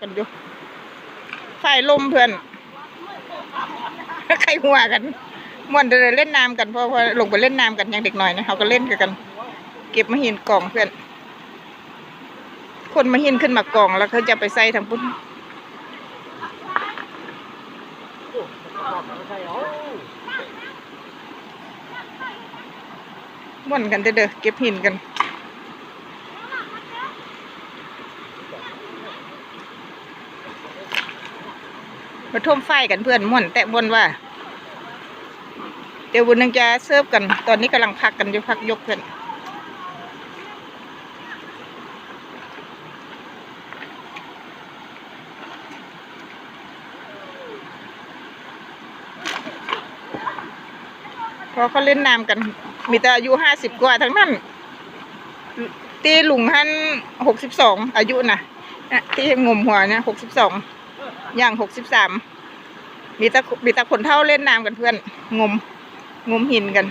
กันอยู่ไฟลมเพื่อนใครหัวกันม่วนเดินเล่นน้ำกันพราะพอลงไปเล่นน้ำกันยังเด็กหน่อยนะเขาก็เล่นกัน เก็บมาหินกล่องเพื่อน คนมาหินขึ้นมากล่องแล้วเขาจะไปใส่ทางปุ้นม่วนกันเด้อเก็บหินกัน มาท่วมไฟกันเพื่อนม่วนแต่บนว่า เดี๋ยววันนึงจะเสิร์ฟกัน ตอนนี้กำลังพักกันอยู่พักยกเพื่อนพอเขาเล่นน้ำกัน มีแต่อายุห้าสิบกว่าทั้งนั้น ตีลุงฮันหกสิบสองอายุนะ่ะที่งมหัวเนี่ยหกสิบสอง อย่างหกสิบสามมีตะมีตะคนเท่าเล่นน้ำกันเพื่อน งม งมหินกัน